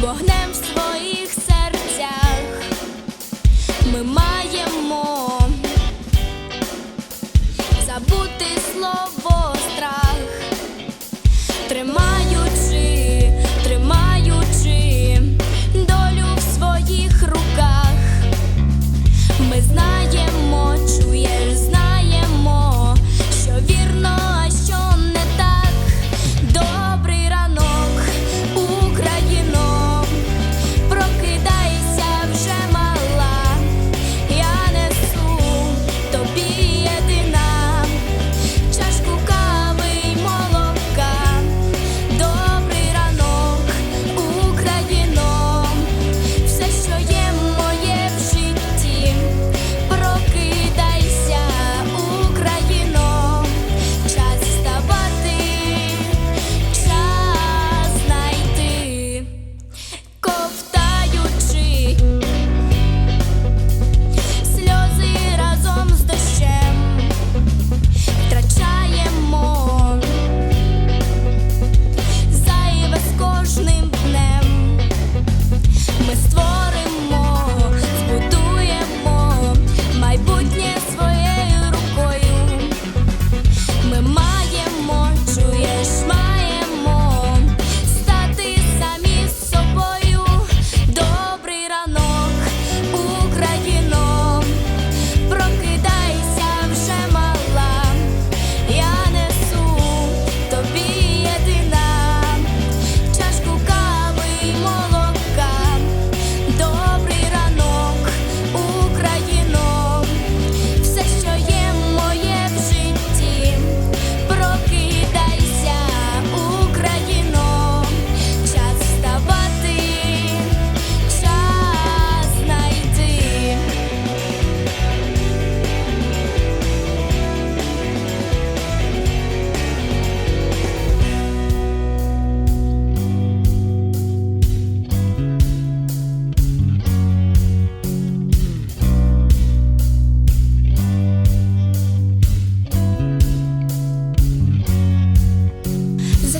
вогнем в своїх серцях ми маємо забути слово.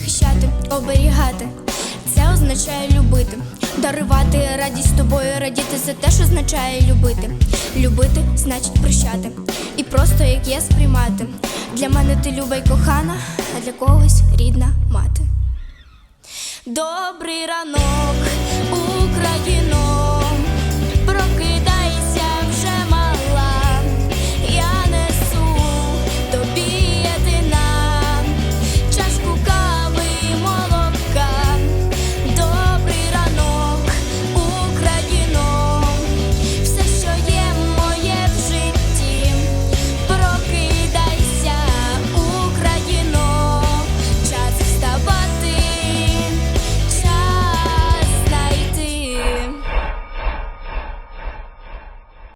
Захищати, оберігати. Це означає любити, дарувати радість тобою, радіти це теж означає любити. Любити значить прощати. І просто як є сприймати. Для мене ти люба й кохана, а для когось рідна мати. Добрий ранок,